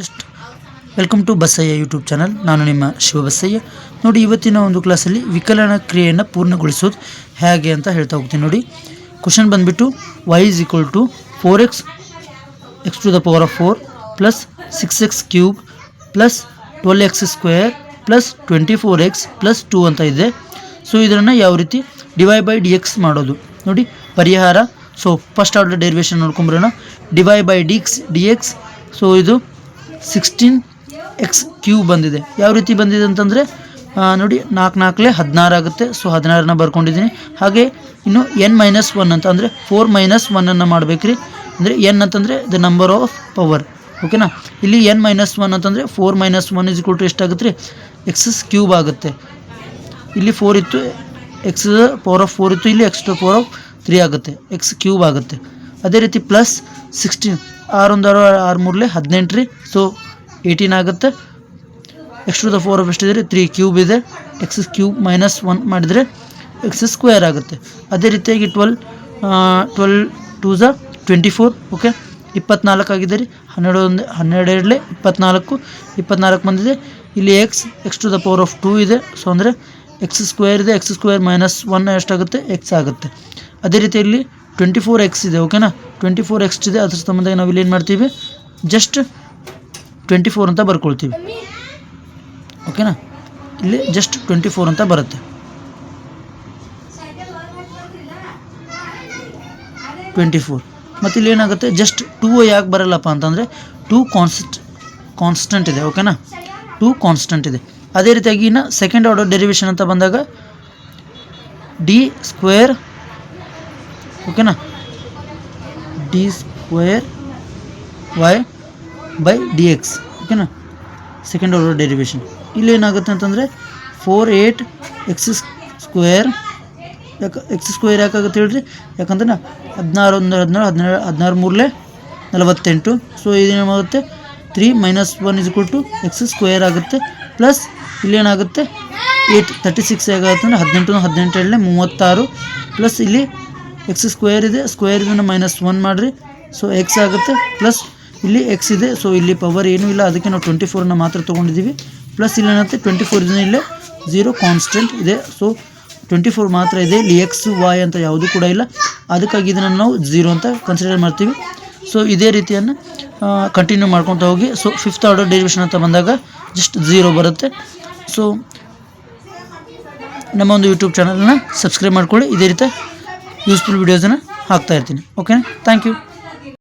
Just welcome to Basayya YouTube channel ನಾನು ನಿಮ್ಮ ಶಿವ ಬಸಯ್ಯ ನೋಡಿ, ಇವತ್ತಿನ ಒಂದು ಕ್ಲಾಸಲ್ಲಿ ವಿಕಲನ ಕ್ರಿಯೆಯನ್ನು ಪೂರ್ಣಗೊಳಿಸೋದು ಹೇಗೆ ಅಂತ ಹೇಳ್ತಾ ಹೋಗ್ತೀನಿ. ನೋಡಿ ಕ್ವಶನ್ ಬಂದುಬಿಟ್ಟು y is equal to four x x to the power of four plus six x cube plus twelve x square plus twenty four x plus two ಅಂತ ಇದೆ. ಸೊ ಇದನ್ನು ಯಾವ ರೀತಿ ಡಿವೈ ಬೈ ಡಿ ಎಕ್ಸ್ ಮಾಡೋದು? ನೋಡಿ, ಪರಿಹಾರ. So first order derivation ನೋಡ್ಕೊಂಬರೋಣ. D y by d x d x so ಇದು ಸಿಕ್ಸ್ಟೀನ್ ಎಕ್ಸ್ ಕ್ಯೂ ಬಂದಿದೆ. ಯಾವ ರೀತಿ ಬಂದಿದೆ ಅಂತಂದರೆ ನೋಡಿ, ನಾಲ್ಕು ನಾಲ್ಕಲೆ ಹದಿನಾರು ಆಗುತ್ತೆ. ಸೊ, ಹದಿನಾರನ್ನ ಬರ್ಕೊಂಡಿದ್ದೀನಿ. ಹಾಗೆ ಇನ್ನು ಎನ್ ಮೈನಸ್ ಒನ್ ಅಂತ, ಅಂದರೆ ಫೋರ್ ಮೈನಸ್ ಒನ್ನನ್ನು ಮಾಡಬೇಕ್ರಿ. ಅಂದರೆ ಎನ್ ಅಂತಂದರೆ ದ ನಂಬರ್ ಆಫ್ ಪವರ್. ಓಕೆನಾ? ಇಲ್ಲಿ ಎನ್ ಮೈನಸ್ ಒನ್ ಅಂತಂದರೆ four minus one is to ಎಷ್ಟಾಗುತ್ತೆ ರೀ? ಎಕ್ಸಸ್ ಕ್ಯೂಬ್ ಆಗುತ್ತೆ. ಇಲ್ಲಿ ಫೋರ್ ಇತ್ತು, ಎಕ್ಸ್ ಪವರ್ ಆಫ್ ಫೋರ್ ಇತ್ತು, ಇಲ್ಲಿ x to power of three ಆಗುತ್ತೆ. ಎಕ್ಸ್ ಕ್ಯೂಬ್ ಆಗುತ್ತೆ. ಅದೇ ರೀತಿ ಪ್ಲಸ್ ಸಿಕ್ಸ್ಟೀನ್. ಆರೊಂದು ಆರು ಮೂರಲೆ ಹದಿನೆಂಟು ರೀ. ಸೊ ಏಯ್ಟೀನ್ ಆಗುತ್ತೆ. X to the four of ಎಷ್ಟಿದೆ ರೀ? ತ್ರೀ ಕ್ಯೂಬ್ ಇದೆ. ಎಕ್ಸ್ ಕ್ಯೂಬ್ ಮೈನಸ್ ಒನ್ ಮಾಡಿದರೆ ಎಕ್ಸ್ ಸ್ಕ್ವೇರ್ ಆಗುತ್ತೆ. ಅದೇ ರೀತಿಯಾಗಿ ಟ್ವೆಲ್ ಟ್ವೆಲ್ ಟೂ ಝ ಟ್ವೆಂಟಿ ಫೋರ್ ಓಕೆ ಇಪ್ಪತ್ನಾಲ್ಕು ಆಗಿದೆ ರೀ. ಹನ್ನೆರಡು ಒಂದು ಹನ್ನೆರಡು ಎರಡಲೆ ಇಪ್ಪತ್ನಾಲ್ಕು ಇಪ್ಪತ್ನಾಲ್ಕು ಬಂದಿದೆ. ಇಲ್ಲಿ x x to the power of two ಇದೆ. ಸೊ ಅಂದರೆ ಎಕ್ಸ್ ಸ್ಕ್ವೇರ್ ಇದೆ. ಎಕ್ಸ್ ಸ್ಕ್ವೇರ್ ಮೈನಸ್ ಒನ್ ಎಷ್ಟಾಗುತ್ತೆ? ಎಕ್ಸ್ ಆಗುತ್ತೆ. ಅದೇ ರೀತಿ ಇಲ್ಲಿ ಟ್ವೆಂಟಿ ಫೋರ್ ಎಕ್ಸ್ ಇದೆ ಓಕೆನಾ ಟ್ವೆಂಟಿ ಫೋರ್ ಎಕ್ಸ್ ಇದೆ, ಅದ್ರ ಸಂಬಂಧ ನಾವು ಏನು ಮಾಡ್ತೀವಿ? ಜಸ್ಟ್ ಟ್ವೆಂಟಿ ಫೋರ್ ಅಂತ ಬರ್ಕೊಳ್ತೀವಿ. ಓಕೆನಾ ಇಲ್ಲಿ ಜಸ್ಟ್ ಟ್ವೆಂಟಿ ಫೋರ್ ಅಂತ ಬರುತ್ತೆ. ಟ್ವೆಂಟಿ ಫೋರ್ ಮತ್ತು ಇಲ್ಲಿ ಏನಾಗುತ್ತೆ? ಜಸ್ಟ್ ಟೂ ಯಾಕೆ ಬರಲ್ಲಪ್ಪ ಅಂತಂದರೆ ಟೂ ಕಾನ್ಸ್ಟ್ ಕಾನ್ಸ್ಟೆಂಟ್ ಇದೆ ಓಕೆನಾ ಟೂ ಕಾನ್ಸ್ಟೆಂಟ್ ಇದೆ. ಅದೇ ರೀತಿಯಾಗಿ ಇನ್ನು ಸೆಕೆಂಡ್ ಆರ್ಡರ್ ಡೆರಿವೇಷನ್ ಅಂತ ಬಂದಾಗ ಡಿ ಸ್ಕ್ವೇರ್ ಓಕೆನಾ D square Y by D X ಓಕೆನಾ ಸೆಕೆಂಡ್ ಆರ್ಡರ್ ಡೆರಿವೇಷನ್ ಇಲ್ಲಿ ಏನಾಗುತ್ತೆ ಅಂತಂದರೆ ಫೋರ್ ಏಯ್ಟ್ ಎಕ್ಸ್ ಸ್ಕ್ವೇರ್ ಯಾಕೆ ಎಕ್ಸ್ ಸ್ಕ್ವೇರ್ ಯಾಕಾಗುತ್ತೆ ಹೇಳ್ರಿ? ಯಾಕಂದ್ರೆ ಹದಿನಾರು ಒಂದು ಹದಿನಾರು ಹದಿನೇಳು ಹದಿನಾರು ಮೂರಲೇ ನಲವತ್ತೆಂಟು. So ಇದೇನಾಗುತ್ತೆ three minus one is two x square ಆಗುತ್ತೆ. ಪ್ಲಸ್ ಇಲ್ಲೇನಾಗುತ್ತೆ ಏಯ್ಟ್ ತರ್ಟಿ ಸಿಕ್ಸ್ ಹೇಗಾಗುತ್ತೆ ಅಂದರೆ ಹದಿನೆಂಟು ಹದಿನೆಂಟು ಎರಡನೇ ಮೂವತ್ತಾರು. ಪ್ಲಸ್ ಇಲ್ಲಿ ಎಕ್ಸ್ ಸ್ಕ್ವೇರ್ ಇದೆ ಸ್ಕ್ವೇರ್ ಇದನ್ನು ಮೈನಸ್ ಒನ್ ಮಾಡಿರಿ. ಸೊ ಎಕ್ಸ್ ಆಗುತ್ತೆ ಪ್ಲಸ್ ಇಲ್ಲಿ ಎಕ್ಸ್ ಇದೆ. ಸೊ ಇಲ್ಲಿ ಪವರ್ ಏನೂ ಇಲ್ಲ. ಅದಕ್ಕೆ ನಾವು ಟ್ವೆಂಟಿ ಫೋರನ್ನ ಮಾತ್ರ ತೊಗೊಂಡಿದ್ದೀವಿ. ಪ್ಲಸ್ ಇಲ್ಲಿ ಏನಾಗುತ್ತೆ ಟ್ವೆಂಟಿ ಫೋರ್ ಇದನ್ನ ಇಲ್ಲೇ ಝೀರೋ ಕಾನ್ಸ್ಟೆಂಟ್ ಇದೆ. ಸೊ ಟ್ವೆಂಟಿ ಫೋರ್ ಮಾತ್ರ ಇದೆ. ಇಲ್ಲಿ ಎಕ್ಸ್ ವಾಯ್ ಅಂತ ಯಾವುದೂ ಕೂಡ ಇಲ್ಲ. ಅದಕ್ಕಾಗಿ ಇದನ್ನು ನಾವು ಝೀರೋ ಅಂತ ಕನ್ಸಿಡರ್ ಮಾಡ್ತೀವಿ. ಸೊ ಇದೇ ರೀತಿಯನ್ನು ಕಂಟಿನ್ಯೂ ಮಾಡ್ಕೊತಾ ಹೋಗಿ. ಸೊ ಫಿಫ್ತ್ ಆರ್ಡರ್ ಡೆರಿವೇಷನ್ ಅಂತ ಬಂದಾಗ ಜಸ್ಟ್ ಝೀರೋ ಬರುತ್ತೆ. ಸೊ ನಮ್ಮ ಒಂದು ಯೂಟ್ಯೂಬ್ ಚಾನಲನ್ನ ಸಬ್ಸ್ಕ್ರೈಬ್ ಮಾಡ್ಕೊಳ್ಳಿ. ಇದೇ ರೀತಿ ಯೂಸ್ಫುಲ್ ವೀಡಿಯೋಸನ್ನು ಹಾಕ್ತಾ ಇರ್ತೀನಿ. Okay thank you